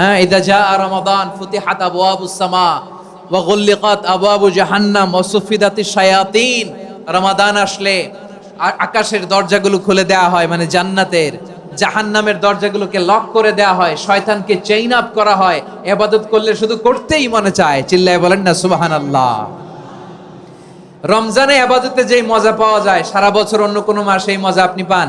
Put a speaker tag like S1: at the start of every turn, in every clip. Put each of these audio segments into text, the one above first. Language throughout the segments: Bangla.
S1: হ্যাঁ ইদা রমাদান রমাদান আসলে আকাশের দরজাগুলো খুলে দেওয়া হয় মানে জান্নাতের। জাহান্নামের দরজাগুলোকে লক করে দেওয়া হয়, শয়তানকে চেইন আপ করা হয়। এবাদত করলে শুধু করতেই মনে চায়, চিল্লায় বলেন না সুবাহান আল্লাহ রমজানে আবাদতে যেই মজা পাওয়া যায়, সারা বছর অন্য কোনো মাসে এই মজা আপনি পান।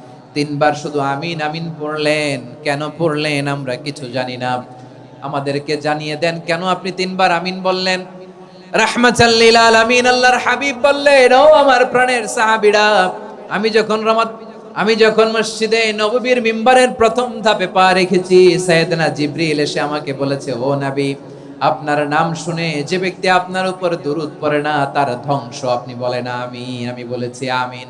S1: তিনবার শুধু আমিন আমিন পড়লেন। কেন পড়লেন আমরা কিছু জানি না। আমাদেরকে জানিয়ে দেন, কেন আপনি তিনবার আমিন বললেন? আল্লাহর হাবিব বললেন, ও আমার প্রাণের আমি যখন আমি যখন মসজিদে প্রথম ধাপে পা রেখেছি আমাকে বলেছে, ও নবী, আপনার নাম শুনে যে ব্যক্তি আপনার উপর দুরুদ পড়ে না, তার ধ্বংস আপনি বলেন আমি আমি বলেছি, আমিন।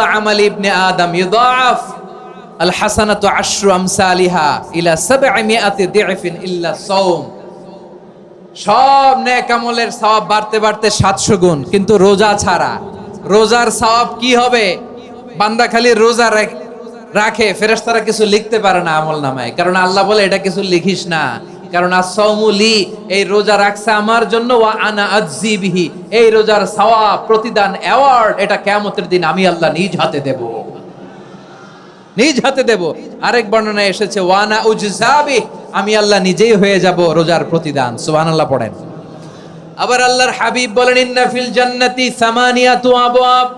S1: আমাল ইবনে আদম ইউদাফ আল আশরু আমসালিহা ইলা ইল্লা সাওম। সব নেক আমলের সওয়াব বাড়তে বাড়তে 700 গুণ, কিন্তু রোজা ছাড়া। রোজার সওয়াব কি হবে? বান্দা খালি রোজা রাখ- রাখে, ফেরেশতারা কিছু লিখতে পারে না আমল নামায়, কারণ আল্লাহ বলে, এটা কিছু লিখিস না। কারণ আসৌমুলি এই রোজা রাখছে আমার জন্য আনা আজ্জি বিহি। এই রোজার সওয়াব, প্রতিদান অ্যাওয়ার্ড এটা কিয়ামতের দিন আমি আল্লাহ নিজ হাতে দেব। নিজ হাতে দেব। আরেক বর্ণনায় এসেছে ওয়ানা উজজাবি আমি আল্লাহ নিজেই হয়ে যাব রোজার প্রতিদান। সুবহানাল্লাহ পড়েন। আবার আল্লাহর হাবিব বলেন, ইন্না ফিল জান্নাতি সামানিয়াতু আবওয়াব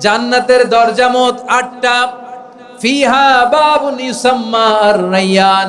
S1: জান্নাতের দরজা মোট আটটা। ফিহা বাবুন ইউসাম্মা আর-রায়্যান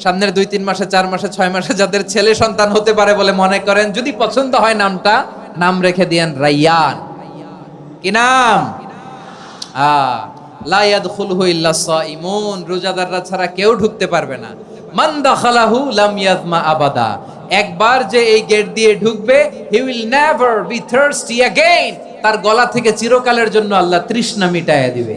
S1: সামনের দুই তিন মাসে চার মাসে ছয় মাসে যাদের ছেলে সন্তান হতে পারে বলে মনে করেন যদি পছন্দ হয় নামটা নাম রেখে দিয়েন রাইয়ান কি নাম আহ, লা ইয়াদখুলহু ইল্লা সাইমুন রোজাদাররা ছাড়া কেউ ঢুকতে পারবে না মান দাখালাহু লাম ইয়াজমা আবাদা একবার যে এই গেট দিয়ে ঢুকবে he will never be thirsty again তার গলা থেকে চিরকালের জন্য আল্লাহ তৃষ্ণা মিটায়া দিবে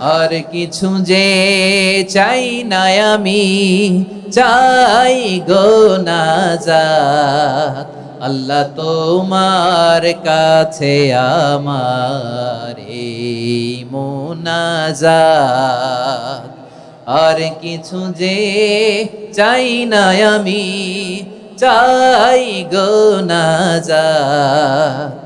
S1: আর কিছু যে চাই না আমি, চাই গো নাজাত আল্লাহ তোমার কাছে আমার এই আর কিছু যে চাই না আমি, চাই গো নাজাত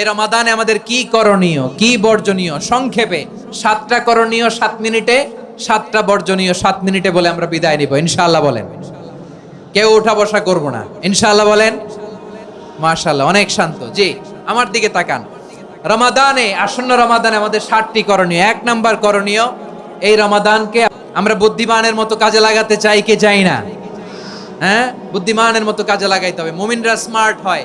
S1: এই রমাদানে আমাদের কি করণীয়, কি বর্জনীয়? সংক্ষেপে, সাতটা করণীয় সাত মিনিটে, সাতটা বর্জনীয় সাত মিনিটে বলে আমরা বিদায় নিব, ইনশাআল্লাহ বলেন। কেউ ওঠা বসা করব না, ইনশাআল্লাহ বলেন? মাশাআল্লাহ, অনেক শান্ত। জি, আমার দিকে তাকান। রমাদানে, আসন্ন রমাদানে আমাদের ষাটটি করণীয়। এক নাম্বার করণীয়, এই রমাদানকে আমরা বুদ্ধিমানের মতো কাজে লাগাতে চাই কি চাই না? হ্যাঁ? বুদ্ধিমানের মতো কাজে লাগাইতে হবে। মুমিনরা স্মার্ট হয়।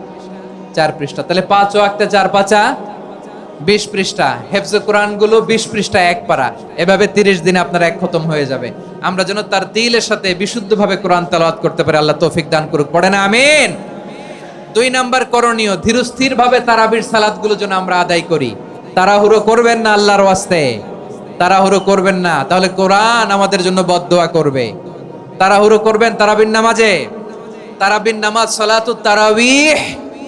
S1: চার পৃষ্ঠা। তাহলে পাঁচ ওয়াক্তে চার, পাঁচা বিশ পৃষ্ঠা। হেফজ কোরআনগুলো বিশ পৃষ্ঠা এক পারা। এভাবে তিরিশ দিনে আপনার এক খতম হয়ে যাবে। আমরা যেন তার তিলের সাথে বিশুদ্ধভাবে কোরআন তালাওয়াত করতে পারি, আল্লাহ তৌফিক দান করুক। পড়ে না আমিন। দুই নাম্বার করণীয় ধীরস্থির ভাবে তারাবির সালাদগুলো যেন আমরা আদায় করি। তাড়াহুড়ো করবেন না আল্লাহর ওয়াস্তে। তাড়াহুড়ো করবেন না। তাহলে কোরআন আমাদের জন্য বদদোয়া করবে। তাড়াহুড়ো করবেন তারাবির নামাজে। তারাবির নামাজ সালাতু তারাবিহ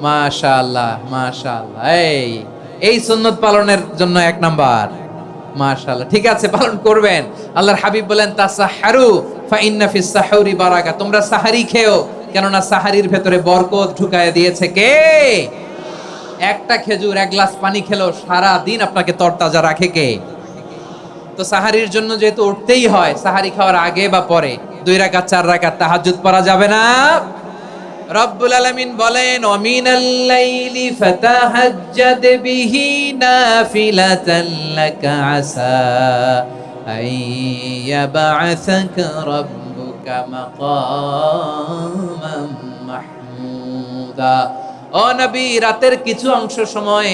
S1: মাশাআল্লাহ মাশাআল্লাহ। এই এই সুন্নত পালনের জন্য এক নাম্বার। মাশাআল্লাহ, ঠিক আছে, পালন করবেন। আল্লাহর হাবিব বলেন, তাসাহারু ফা ইন্না ফিস সাহুরি বারাকা। তোমরা সাহারি খেও, কেননা সাহারির ভেতরে বরকত ঢুকায় দিয়েছে কে? একটা খেজুর, এক গ্লাস পানি খেলো সারা দিন আপনাকে তরতাজা রাখে কে? তো সাহারির জন্য যেহেতু উঠতেই হয়, সাহারি খাওয়ার আগে বা পরে, দুই রাকাত, চার রাকাত তাহাজ্জুদ পড়া যাবে না। রব্বুল আলামিন বলেন লাইলি ফাতাহাজ্জাদ বিহি নাফিলাতান লাকা আসা মাকামাম মাহমুদা। ও নবী, রাতের কিছু অংশ সময়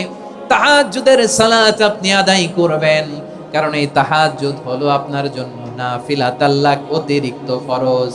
S1: তাহাজ্জুদের সালাত আপনি আদায় করবেন, কারণ এই তাহাজ্জুদ হলো আপনার জন্য নাফিলাত আল্লাহ অতিরিক্ত ফরজ।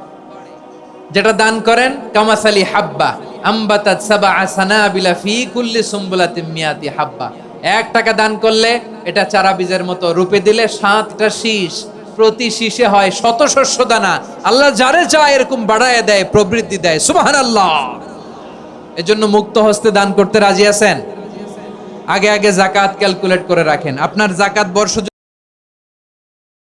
S1: যেটা দান করেন, কামাসালি হাব্বা। আম্বাতাত সাবা ফি কুল্লি হাব্বা। এক টাকা দান করলে এটা চারা বীজের মতো রূপে দিলে সাতটা শীষ। প্রতি শীষে হয় শত শস্য দানা। আল্লাহ যারে চায় এরকম বাড়ায় দেয় প্রবৃদ্ধি দেয়। সুবাহান আল্লাহ এজন্য মুক্ত হস্তে দান করতে রাজি আছেন? আগে আগে জাকাত ক্যালকুলেট করে রাখেন। আপনার জাকাত বর্ষ